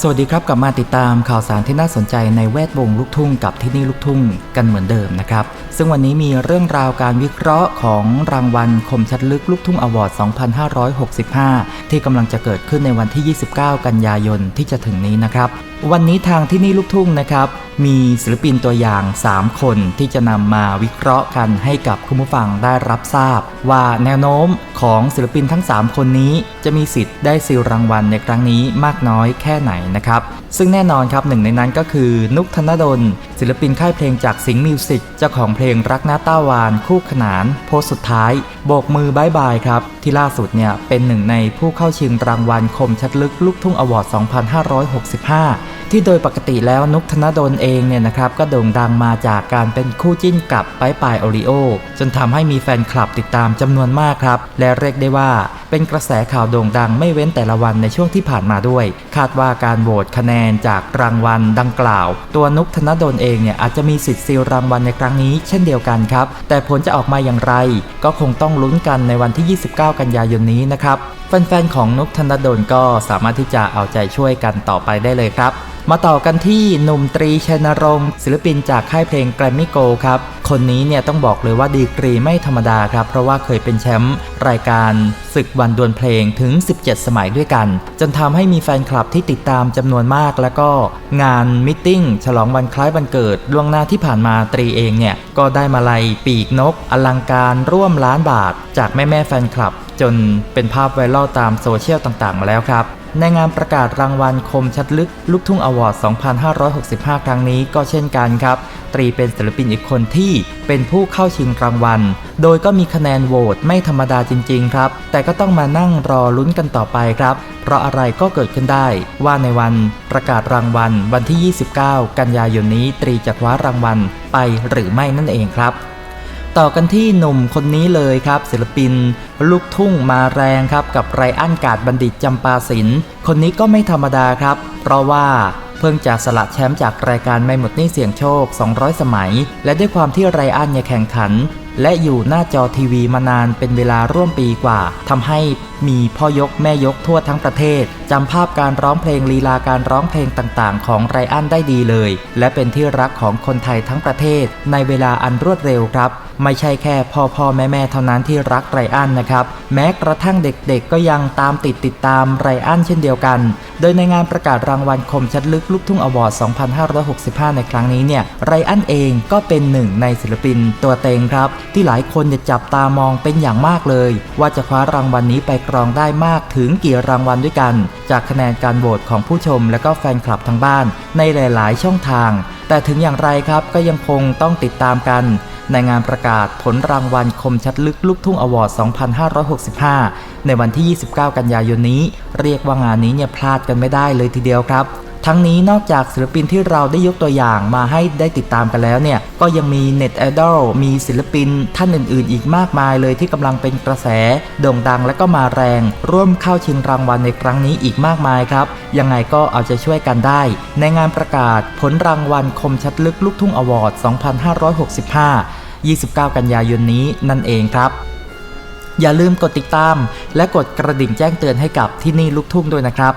สวัสดีครับ กลับมาติดตามข่าวสารที่น่าสนใจในแวดวงลูกทุ่งกับที่นี่ลูกทุ่งกันเหมือนเดิมนะครับ ซึ่งวันนี้มีเรื่องราวการวิเคราะห์ของรางวัลคมชัดลึกลูกทุ่งอวอร์ด 2565 ที่กำลังจะเกิดขึ้นในวันที่ 29 กันยายนที่จะถึงนี้นะครับ วันนี้ทางที่นี่ลูกทุ่งนะครับ มีศิลปินตัวอย่าง 3 คนที่จะนำมาวิเคราะห์กันให้กับคุณผู้ฟังได้รับทราบ ว่าแนวโน้มของศิลปินทั้ง 3 คนนี้ จะมีสิทธิ์ได้ซีลรางวัลในครั้งนี้มากน้อยแค่ไหนนะครับ ซึ่งแน่นอนครับหนึ่งในนั้นก็คือ นุกธนดล ศิลปินค่ายเพลงจากสิงห์มิวสิกเจ้าของเพลงรักหน้าต้าวานคู่ขนาน โพสสุดท้ายโบกมือบายบายครับ ที่ล่าสุดเนี่ยเป็นหนึ่งในผู้เข้าชิงรางวัลคมชัดลึกลูกทุ่งอวอร์ด 2565 ที่โดยปกติแล้วนุกธนดลเองเนี่ยนะครับก็โด่งดังมาจากการเป็นคู่จิ้นกับไป้ายปายโอริโอจนทำให้มีแฟนคลับติดตามจำนวนมากครับ และเรียกได้ว่าเป็นกระแสข่าวโด่งดังไม่เว้นแต่ละวันในช่วงที่ผ่านมาด้วย คาดว่าการโหวตคะแนนจากรางวัลดังกล่าว ตัวนุกธนดลเองเนี่ยอาจจะมีสิทธิ์ซีลรางวัลในครั้งนี้ เช่นเดียวกันครับ แต่ผลจะออกมาอย่างไร ก็คงต้องลุ้นกันในวันที่ 29กันยายนนี้นะครับ แฟนๆของนุกธนดลก็สามารถที่จะเอาใจช่วยกันต่อไปได้เลยครับ มาต่อกันที่หนุ่มตรีชัยนรงค์ศิลปินจากค่ายเพลงแกรมมี่โกครับ คนนี้เนี่ยต้องบอกเลยว่าดีกรีไม่ธรรมดาครับ เพราะว่าเคยเป็นแชมป์รายการศึกวันดวลเพลงถึง 17 สมัยด้วยกัน จนทำให้มีแฟนคลับที่ติดตามจำนวนมาก แล้วก็งานมิทติ้งฉลองวันคล้ายวันเกิดล่วงหน้าที่ผ่านมาตรีเองเนี่ยก็ได้มาลัยปีกนก อลังการร่วมล้านบาท จากแม่ๆแฟนคลับ จนเป็นภาพไวรัลตามโซเชียลต่างๆ มาแล้วครับ ในงานประกาศรางวัลคมชัดลึก ลูกทุ่งอวอร์ด 2565 ครั้งนี้ก็เช่นกันครับ ตรีเป็นศิลปินอีกคนที่เป็นผู้เข้าชิงรางวัล โดยก็มีคะแนนโหวตไม่ธรรมดาจริง ๆ ครับ แต่ก็ต้องมานั่งรอลุ้นกันต่อไปครับ เพราะอะไรก็เกิดขึ้นได้ ว่าในวันประกาศรางวัลวันที่ 29 กันยายนนี้ตรีจะคว้ารางวัลไปหรือไม่นั่นเองครับ ต่อกันที่หนุ่มคนนี้เลยครับ ศิลปิน ลูกทุ่งมาแรงครับกับไรอันกาดบัณฑิตจำปาศิลคนนี้ก็ไม่ธรรมดาครับ เพราะว่าเพิ่งจะสละแชมป์จากรายการไม่หมดนี่เสี่ยงโชค 200 สมัย และด้วยความที่ไรอันเนี่ยแข่งขัน และอยู่หน้าจอทีวีมานานเป็นเวลาร่วมปีกว่าทำให้มีพ่อยกแม่ยกทั่วทั้งประเทศจำภาพการร้องเพลงลีลาการร้องเพลงต่างๆ ของไรอันได้ดีเลย และเป็นที่รักของคนไทยทั้งประเทศ ในเวลาอันรวดเร็วครับ ไม่ใช่แค่พ่อพ่อแม่แม่เท่านั้นที่รักไรอันนะครับ แม้กระทั่งเด็กๆ ก็ยังตามติดติดตามไรอันเช่นเดียวกัน โดยในงานประกาศรางวัลคมชัดลึกลูกทุ่งอวอร์ด 2565 ในครั้งนี้เนี่ยไรอันเองก็เป็นหนึ่งในศิลปินตัวเต็งครับที่หลายคนจะจับตามองเป็นอย่างมากเลย ว่าจะคว้ารางวัลนนี้ไปครองได้มากถึงกี่รางวัลด้วยกัน จากคะแนนการโหวตของผู้ชมและก็แฟนคลับทั้งบ้าน ในหลาย ๆ ช่องทาง แต่ถึงอย่างไรครับก็ยังคงต้องติดตามกันในงานประกาศผลรางวัลคมชัดลึกลูกทุ่งอวอร์ด 2565 ในวันที่ 29 กันยายนนี้ เรียกว่างานนี้เนี่ยพลาดกันไม่ได้เลยทีเดียวครับ ทั้งนี้นอกจากศิลปินที่เราได้ยกตัวอย่างมาให้ได้ติดตามกันแล้วเนี่ย ก็ยังมีเน็ตไอดอลมีศิลปินท่านอื่น ๆ อีกมากมายเลยที่กำลังเป็นกระแส โด่งดังและก็มาแรง ร่วมเข้าชิงรางวัลในครั้งนี้อีกมากมายครับ ยังไงก็เอาใจช่วยกันได้ ในงานประกาศผลรางวัลคมชัดลึกลูกทุ่งอวอร์ด 2565 29 กันยายนนี้นั่นเองครับอย่าลืมกดติดตาม และกดกระดิ่งแจ้งเตือนให้กับที่นี่ลูกทุ่งด้วยนะครับ